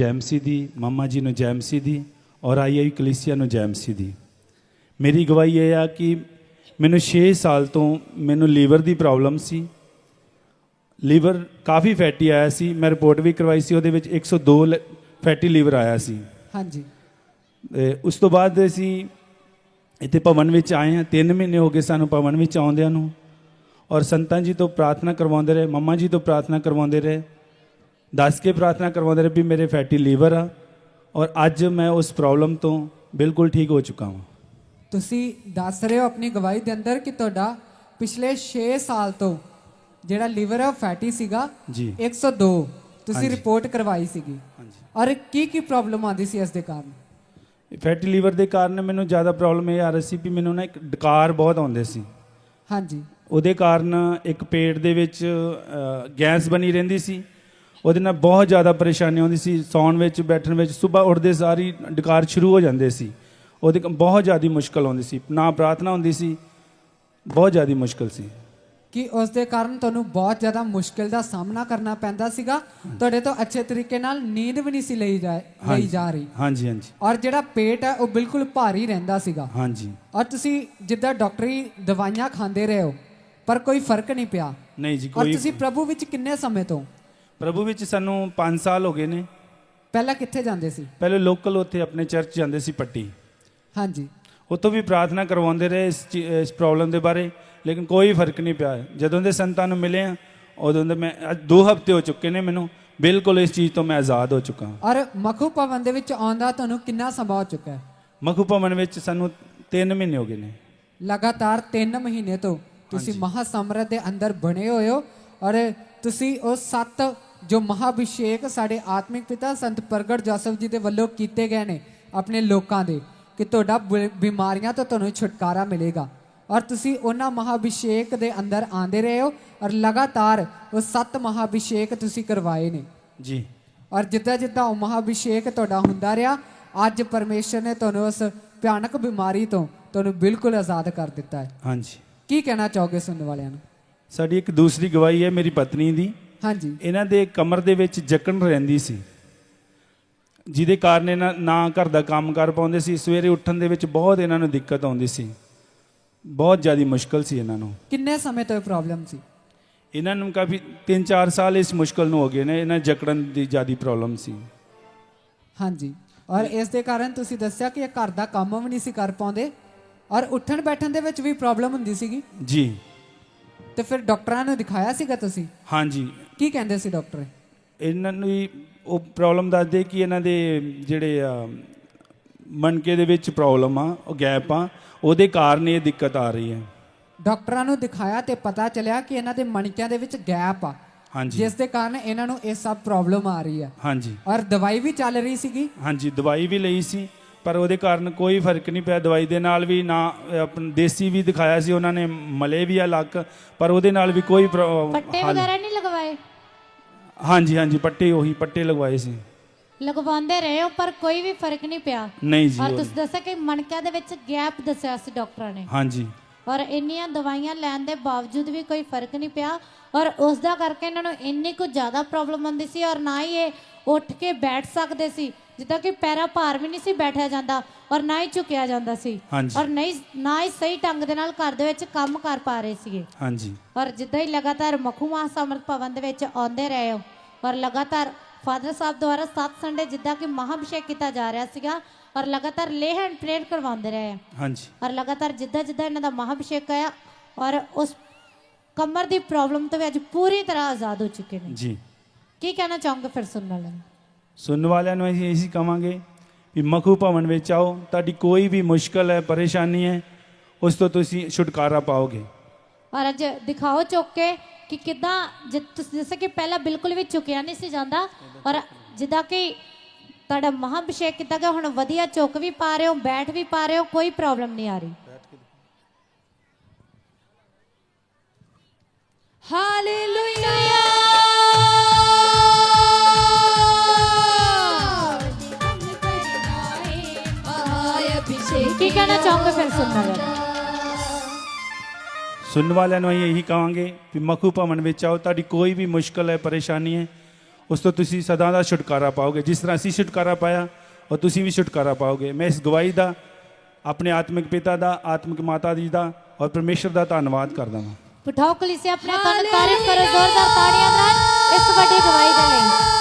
ਜੈਮਸੀ ਦੀ ਮੰਮਾ ਜੀ ਨੂੰ ਜੈਮਸੀ ਦੀ ਔਰ ਆਈਆਈ ਕਲੀਸੀਆ ਨੂੰ ਜੈਮਸੀ ਦੀ ਮੇਰੀ ਗਵਾਹੀ ਇਹ ਆ ਕਿ ਮੈਨੂੰ 6 ਸਾਲ ਤੋਂ ਮੈਨੂੰ ਲੀਵਰ ਦੀ ਪ੍ਰੋਬਲਮ ਸੀ ਲੀਵਰ ਕਾਫੀ ਫੈਟੀ ਆਇਆ ਸੀ ਮੈਂ ਰਿਪੋਰਟ ਵੀ ਕਰਵਾਈ ਸੀ ਉਹਦੇ ਵਿੱਚ 102 ਫੈਟੀ ਲੀਵਰ ਆਇਆ ਸੀ ਹਾਂਜੀ ਉਸ ਤੋਂ ਬਾਅਦ ਅਸੀਂ ਇੱਥੇ ਭਵਨ ਵਿੱਚ ਆਏ ਹਾਂ 3 ਮਹੀਨੇ ਹੋ ਗਏ ਸਾਨੂੰ ਭਵਨ ਵਿੱਚ ਆਉਂਦਿਆਂ ਨੂੰ ਔਰ ਸੰਤਾਂ ਜੀ ਤੋਂ ਪ੍ਰਾਰਥਨਾ ਕਰਵਾਉਂਦੇ ਰਹੇ ਮੰਮਾ ਜੀ ਤੋਂ ਪ੍ਰਾਰਥਨਾ ਕਰਵਾਉਂਦੇ ਰਹੇ ਦੱਸ ਕੇ ਪ੍ਰਾਰਥਨਾ ਕਰਵਾਉਂਦੇ ਰਹੇ ਵੀ ਮੇਰੇ ਫੈਟੀ ਲੀਵਰ ਆ ਔਰ ਅੱਜ ਮੈਂ ਉਸ ਪ੍ਰੋਬਲਮ ਤੋਂ ਬਿਲਕੁਲ ਠੀਕ ਹੋ ਚੁੱਕਾ ਹਾਂ ਤੁਸੀਂ ਦੱਸ ਰਹੇ ਹੋ ਆਪਣੀ ਗਵਾਹੀ ਦੇ ਅੰਦਰ ਕਿ ਤੁਹਾਡਾ ਪਿਛਲੇ 6 ਸਾਲ ਤੋਂ ਜਿਹੜਾ ਲੀਵਰ ਹੈ ਫੈਟੀ ਸੀਗਾ ਜੀ 102 ਤੁਸੀਂ। ਰਿਪੋਰਟ ਕਰਵਾਈ ਸੀਗੀ ਹਾਂਜੀ ਔਰ ਕੀ ਕੀ ਪ੍ਰੋਬਲਮ ਆਉਂਦੀ ਸੀ ਇਸ ਦੇ ਕਾਰਨ ਫੈਟੀ ਲੀਵਰ ਦੇ ਕਾਰਨ ਮੈਨੂੰ ਜ਼ਿਆਦਾ ਪ੍ਰੋਬਲਮ ਇਹ ਆ ਰਹੀ ਸੀ ਵੀ ਮੈਨੂੰ ਨਾ ਇੱਕ ਡਕਾਰ ਬਹੁਤ ਆਉਂਦੇ ਸੀ ਹਾਂਜੀ ਉਹਦੇ ਕਾਰਨ ਇੱਕ ਪੇਟ ਦੇ ਵਿੱਚ ਗੈਸ ਬਣੀ ਰਹਿੰਦੀ ਸੀ ਉਹਦੇ ਨਾਲ ਬਹੁਤ ਜ਼ਿਆਦਾ ਪਰੇਸ਼ਾਨੀ ਆਉਂਦੀ ਸੀ ਸੌਣ ਵਿੱਚ ਬੈਠਣ ਵਿੱਚ ਸਵੇਰ ਉੱਠਦੇ ਸਾਰੀ ਡਕਾਰ ਸ਼ੁਰੂ ਹੋ ਜਾਂਦੇ ਸੀ। ਉਹਦੇ ਬਹੁਤ ਜ਼ਿਆਦਾ ਮੁਸ਼ਕਲ ਆਉਂਦੀ ਸੀ ਨਾ ਪ੍ਰਾਰਥਨਾ ਹੁੰਦੀ ਸੀ ਬਹੁਤ ਜ਼ਿਆਦਾ ਮੁਸ਼ਕਲ ਸੀ। ਕਿ ਉਸ ਦੇ ਕਾਰਨ ਤੁਹਾਨੂੰ ਬਹੁਤ ਜ਼ਿਆਦਾ ਮੁਸ਼ਕਿਲ ਦਾ ਸਾਹਮਣਾ ਕਰਨਾ ਪੈਂਦਾ ਸੀਗਾ। ਤੁਹਾਡੇ ਤੋਂ ਅੱਛੇ ਤਰੀਕੇ ਨਾਲ ਨੀਂਦ ਵੀ ਨਹੀਂ ਸੀ ਲਈ ਜਾ ਲਈ। ਜਾ ਰਹੀ। ਹਾਂਜੀ ਹਾਂਜੀ। ਔਰ ਜਿਹੜਾ ਪੇਟ ਹੈ ਉਹ ਬਿਲਕੁਲ ਭਾਰੀ ਰਹਿੰਦਾ ਸੀਗਾ। ਹਾਂਜੀ। ਔਰ ਤੁਸੀਂ ਜਿੱਦਾਂ ਡਾਕਟਰੀ ਦਵਾਈਆਂ ਖਾਂਦੇ ਰਹੇ ਹੋ ਪਰ ਕੋਈ ਫ਼ਰਕ ਨਹੀਂ ਪਿਆ। ਨਹੀਂ ਜੀ ਔਰ ਕੋਈ ਤੁਸੀਂ ਪ੍ਰਭੂ ਵਿੱਚ ਕਿੰਨੇ ਸਮੇਂ ਤੋਂ? ਪ੍ਰਭੂ ਵਿੱਚ ਸਾਨੂੰ 5 ਸਾਲ ਹੋ ਗਏ ਨੇ। ਪਹਿਲਾਂ ਕਿੱਥੇ ਜਾਂਦੇ ਸੀ? ਪਹਿਲੇ ਲੋਕਲ ਉੱਥੇ ਆਪਣੇ ਚਰਚ ਜਾਂਦੇ ਸੀ ਪੱਟੀ। ਹਾਂਜੀ। ਉੱਥੋਂ ਵੀ ਪ੍ਰਾਰਥਨਾ ਕਰਵਾਉਂਦੇ ਰਹੇ ਇਸ ਚੀ- ਇਸ ਪ੍ਰੋਬਲਮ ਦੇ ਬਾਰੇ ਲੇਕਿਨ ਕੋਈ ਫ਼ਰਕ ਨਹੀਂ ਪਿਆ। ਜਦੋਂ ਦੇ ਸੰਤਾਂ ਨੂੰ ਮਿਲੇ ਆ ਉਦੋਂ ਦੇ ਮੈਂ ਅੱਜ 2 ਹਫ਼ਤੇ ਹੋ ਚੁੱਕੇ ਨੇ ਮੈਨੂੰ ਬਿਲਕੁਲ ਇਸ ਚੀਜ਼ ਤੋਂ ਮੈਂ ਆਜ਼ਾਦ ਹੋ ਚੁੱਕਾ। ਹਾਂ ਔਰ ਮਖੂ ਭਵਨ ਦੇ ਵਿੱਚ ਆਉਂਦਾ ਤੁਹਾਨੂੰ ਕਿੰਨਾ ਸਮਾਂ ਹੋ ਚੁੱਕਾ ਹੈ? ਮਖੂ ਭਵਨ ਵਿੱਚ ਸਾਨੂੰ 3 ਮਹੀਨੇ ਹੋ ਗਏ ਨੇ। ਲਗਾਤਾਰ 3 ਮਹੀਨੇ ਤੋਂ ਤੁਸੀਂ ਮਹਾਸਮਰਤ ਦੇ ਅੰਦਰ ਬਣੇ ਹੋਏ ਹੋ ਔਰ ਤੁਸੀਂ ਉਹ ਸੱਤ ਜੋ ਮਹਾਭਿਸ਼ੇਕ ਸਾਡੇ ਆਤਮਿਕ ਪਿਤਾ ਸੰਤ ਪ੍ਰਗਟ ਜੋਸਫ ਜੀ ਦੇ ਵੱਲੋਂ ਕੀਤੇ ਗਏ ਨੇ ਆਪਣੇ ਲੋਕਾਂ ਦੇ ਕਿ ਤੁਹਾਡਾ ਬਿਮਾਰੀਆਂ ਤੋਂ ਤੁਹਾਨੂੰ ਛੁਟਕਾਰਾ ਮਿਲੇਗਾ। ਔਰ ਤੁਸੀਂ ਉਹਨਾਂ ਮਹਾਭਿਸ਼ੇਕ ਦੇ ਅੰਦਰ ਆਂਦੇ ਰਹੇ ਹੋ ਔਰ ਲਗਾਤਾਰ ਉਹ ਸੱਤ ਮਹਾਭਿਸ਼ੇਕ ਤੁਸੀਂ ਕਰਵਾਏ ਨੇ। ਜੀ। ਔਰ ਜਿੱਦਾਂ ਜਿੱਦਾਂ ਉਹ ਮਹਾਭਿਸ਼ੇਕ ਤੁਹਾਡਾ ਹੁੰਦਾ ਰਿਹਾ ਅੱਜ ਪਰਮੇਸ਼ਰ ਨੇ ਤੁਹਾਨੂੰ ਉਸ ਭਿਆਨਕ ਬਿਮਾਰੀ ਤੋਂ ਤੁਹਾਨੂੰ ਬਿਲਕੁਲ ਆਜ਼ਾਦ ਕਰ ਦਿੱਤਾ ਹੈ। ਹਾਂਜੀ। ਕੀ ਕਹਿਣਾ ਚਾਹੋਗੇ ਸੁਣਨ ਵਾਲਿਆਂ ਨੂੰ? ਸਾਡੀ ਇੱਕ ਦੂਸਰੀ ਗਵਾਹੀ ਹੈ ਮੇਰੀ ਪਤਨੀ ਦੀ। ਹਾਂਜੀ. ਇਹਨਾਂ ਦੇ ਕਮਰ ਦੇ ਵਿੱਚ ਜਕਣ ਰਹਿੰਦੀ ਸੀ। ਜਿਹਦੇ ਕਾਰਨ ਇਹਨਾਂ ਨਾ ਘਰ ਦਾ ਕੰਮ ਕਰ ਪਾਉਂਦੇ ਸੀ। ਸਵੇਰੇ ਉੱਠਣ ਦੇ ਵਿੱਚ ਬਹੁਤ ਇਹਨਾਂ ਨੂੰ ਦਿੱਕਤ ਆਉਂਦੀ ਸੀ। ਬਹੁਤ ਜ਼ਿਆਦਾ ਮੁਸ਼ਕਲ ਸੀ ਇਹਨਾਂ ਨੂੰ। ਕਿੰਨੇ ਸਮੇਂ ਤੋਂ ਇਹ ਪ੍ਰੋਬਲਮ ਸੀ? ਇਹਨਾਂ ਨੂੰ ਕਾਫੀ 3-4 ਸਾਲ ਇਸ ਮੁਸ਼ਕਲ ਨੂੰ ਹੋ ਗਏ ਨੇ। ਇਹਨਾਂ ਜਕੜਨ ਦੀ ਜ਼ਿਆਦਾ ਪ੍ਰੋਬਲਮ ਸੀ। ਹਾਂਜੀ। ਔਰ ਇਸ ਦੇ ਕਾਰਨ ਤੁਸੀਂ ਦੱਸਿਆ ਕਿ ਇਹ ਘਰ ਦਾ ਕੰਮ ਵੀ ਨਹੀਂ ਸੀ ਕਰ ਪਾਉਂਦੇ। ਔਰ ਉੱਠਣ ਬੈਠਣ ਦੇ ਵਿੱਚ ਵੀ ਪ੍ਰੋਬਲਮ ਹੁੰਦੀ ਸੀਗੀ। ਜੀ। ਤੇ ਫਿਰ ਡਾਕਟਰਾਂ ਨੂੰ ਦਿਖਾਇਆ ਸੀਗਾ ਤੁਸੀਂ? ਹਾਂਜੀ। ਕੀ ਕਹਿੰਦੇ ਸੀ ਡਾਕਟਰ? ਇਹਨਾਂ ਨੂੰ ਵੀ ਉਹ ਪ੍ਰੋਬਲਮ ਦੱਸਦੇ ਕਿ ਇਹਨਾਂ ਦੇ ਜਿਹੜੇ ਆ, ਮਣਕੇ ਦੇ ਵਿੱਚ ਪ੍ਰੋਬਲਮ ਆ ਉਹ ਗੈਪ ਆ। ਉਹਦੇ ਕਾਰਨ ਇਹ ਦਿੱਕਤ ਆ ਰਹੀ ਹੈ। ਡਾਕਟਰਾਂ ਨੂੰ ਦਿਖਾਇਆ ਤੇ ਪਤਾ ਚੱਲਿਆ ਕਿ ਇਹਨਾਂ ਦੇ ਮਣਕਿਆਂ ਦੇ ਵਿੱਚ ਗੈਪ ਆ। ਹਾਂਜੀ। ਜਿਸ ਦੇ ਕਾਰਨ ਇਹਨਾਂ ਨੂੰ ਇਹ ਸਭ ਪ੍ਰੋਬਲਮ ਆ ਰਹੀ ਹੈ ਹਾਂਜੀ। ਔਰ ਦਵਾਈ ਵੀ ਚੱਲ ਰਹੀ ਸੀਗੀ? ਹਾਂਜੀ ਦਵਾਈ ਵੀ ਲਈ ਸੀ ਪਰ ਉਹਦੇ ਕਾਰਨ ਕੋਈ ਫ਼ਰਕ ਨਹੀਂ ਪਿਆ। ਦਵਾਈ ਦੇ ਨਾਲ ਵੀ ਨਾ ਆਪਣਾ ਦੇਸੀ ਵੀ ਦਿਖਾਇਆ ਸੀ ਉਹਨਾਂ ਨੇ ਮਲੇ ਵੀ ਆ ਲੱਕ ਪਰ ਉਹਦੇ ਨਾਲ ਵੀ ਕੋਈ ਪੱਟੇ ਵਗੈਰਾ ਨਹੀਂ ਲਗਵਾਏ? ਹਾਂਜੀ ਹਾਂਜੀ ਪੱਟੇ ਉਹੀ ਪੱਟੇ ਲਗਵਾਏ ਸੀ। ਲਗਵਾਉਂਦੇ ਰਹੇ ਹੋ ਪਰ ਕੋਈ ਵੀ ਫ਼ਰਕ ਨਹੀਂ ਪਿਆ। ਨਹੀਂ ਜੀ ਔਰ ਤੁਸੀਂ ਦੱਸਿਆ ਕਿ ਮਣਕਿਆਂ ਦੇ ਵਿੱਚ ਗੈਪ ਦੱਸਿਆ ਸੀ ਡਾਕਟਰਾਂ ਨੇ। ਹਾਂਜੀ। ਔਰ ਇੰਨੀਆਂ ਦਵਾਈਆਂ ਲੈਣ ਦੇ ਬਾਵਜੂਦ ਵੀ ਕੋਈ ਫ਼ਰਕ ਨਹੀਂ ਪਿਆ। ਔਰ ਉਸ ਦਾ ਕਰਕੇ ਇਹਨਾਂ ਨੂੰ ਇੰਨੀ ਕੁ ਜ਼ਿਆਦਾ ਪ੍ਰੋਬਲਮ ਆਉਂਦੀ ਸੀ ਔਰ ਨਾ ਹੀ ਇਹ ਉੱਠ ਕੇ ਬੈਠ ਸਕਦੇ ਸੀ। ਜਿੱਦਾਂ ਕਿ ਪੈਰਾਂ ਭਾਰ ਵੀ ਨਹੀਂ ਸੀ ਬੈਠਿਆ ਜਾਂਦਾ ਔਰ ਨਾ ਹੀ ਝੁਕਿਆ ਜਾਂਦਾ ਸੀ। ਹਾਂਜੀ। ਔਰ ਨਹੀਂ ਨਾ ਹੀ ਸਹੀ ਢੰਗ ਦੇ ਨਾਲ ਘਰ ਦੇ ਵਿੱਚ ਕੰਮ ਕਰ ਪਾ ਰਹੇ ਸੀਗੇ। ਹਾਂਜੀ। ਔਰ ਜਿੱਦਾਂ ਹੀ ਲਗਾਤਾਰ ਮਖੂਆ ਸਮਰਥ ਭਵਨ ਦੇ ਵਿੱਚ ਆਉਂਦੇ ਰਹੇ ਹੋ ਔਰ ਲਗਾਤਾਰ ਫਾਦਰ ਸਾਹਿਬ ਦੁਆਰਾ ਸੱਤ ਸੰਡੇ ਜਿੱਦਾਂ ਕਿ ਮਹਾਭਿਸ਼ੇਕ ਕੀਤਾ ਜਾ ਰਿਹਾ ਸੀਗਾ ਔਰ ਲਗਾਤਾਰ ਲੇ ਹੈਂਡ ਪ੍ਰੇਅਰ ਕਰਵਾਉਂਦੇ ਰਹੇ ਹਾਂਜੀ। ਔਰ ਲਗਾਤਾਰ ਜਿੱਦਾਂ ਜਿੱਦਾਂ ਇਹਨਾਂ ਦਾ ਮਹਾਭਿਸ਼ੇਕ ਆਇਆ ਔਰ ਉਸ ਕਮਰ ਦੀ ਪ੍ਰੋਬਲਮ ਤੋਂ ਵੀ ਅੱਜ ਪੂਰੀ ਤਰ੍ਹਾਂ ਆਜ਼ਾਦ ਹੋ ਚੁੱਕੇ ਨੇ। ਜੀ। ਕੀ ਕਹਿਣਾ ਚਾਹੋਗੇ ਫਿਰ ਸੁਣਨ ਵਾਲਿਆਂ ਨੂੰ? ਸੁਣਨ ਵਾਲਿਆਂ ਨੂੰ ਅਸੀਂ ਇਹੀ ਕਵਾਂਗੇ ਵੀ ਮਖੂ ਭਵਨ ਵਿੱਚ ਆਓ ਤੁਹਾਡੀ ਕੋਈ ਵੀ ਮੁਸ਼ਕਲ ਹੈ ਪਰੇਸ਼ਾਨੀ ਹੈ ਉਸ ਤੋਂ ਤੁਸੀਂ ਛੁਟਕਾਰਾ ਪਾਓਗੇ। ਔਰ ਅੱਜ ਦਿਖਾਓ ਚੁੱਕ ਕੇ ਕਿ ਕਿਦਾਂ ਜਿਵੇਂ ਕਿ ਪਹਿਲਾਂ ਬਿਲਕੁਲ ਵੀ ਝੁਕਿਆ ਨਹੀਂ ਸੀ ਜਾਂਦਾ ਔਰ ਜਿੱਦਾਂ ਕਿ ਤੁਹਾਡਾ ਮਹਾਭਿਸ਼ੇਕ ਕੀਤਾ ਗਿਆ ਹੁਣ ਵਧੀਆ ਚੁੱਕ ਵੀ ਪਾ ਰਹੇ ਹੋ ਬੈਠ ਵੀ ਪਾ ਰਹੇ ਹੋ ਕੋਈ ਪ੍ਰੋਬਲਮ ਨਹੀਂ ਆ ਰਹੀ। ਕੀ ਕਹਿਣਾ ਚਾਹੋਗੇ ਫਿਰ ਸੁਣਨ ਨੂੰ ਸੁਣਨ ਵਾਲਿਆਂ ਨੂੰ ਅਸੀਂ ਇਹੀ ਕਹਾਂਗੇ ਵੀ ਮਖੂ ਭਵਨ ਵਿੱਚ ਆਓ, ਤੁਹਾਡੀ ਕੋਈ ਵੀ ਮੁਸ਼ਕਲ ਹੈ, ਪਰੇਸ਼ਾਨੀ ਹੈ, ਉਸ ਤੋਂ ਤੁਸੀਂ ਸਦਾ ਦਾ ਛੁਟਕਾਰਾ ਪਾਓਗੇ। ਜਿਸ ਤਰ੍ਹਾਂ ਅਸੀਂ ਛੁਟਕਾਰਾ ਪਾਇਆ ਔਰ ਤੁਸੀਂ ਵੀ ਛੁਟਕਾਰਾ ਪਾਓਗੇ। ਮੈਂ ਇਸ ਗਵਾਹੀ ਦਾ, ਆਪਣੇ ਆਤਮਿਕ ਪਿਤਾ ਦਾ, ਆਤਮਿਕ ਮਾਤਾ ਜੀ ਦਾ ਔਰ ਪਰਮੇਸ਼ਰ ਦਾ ਧੰਨਵਾਦ ਕਰਦਾ ਹਾਂ ਉਠਾਓ ਕਲੀਸੇ ਆਪਣੇ ਤਨ ਤਾਰੀਫ ਕਰੋ, ਜ਼ੋਰਦਾਰ ਤਾੜੀਆਂ ਨਾਲ ਇਸ ਵੱਡੀ ਗਵਾਹੀ ਦੇ ਲਈ।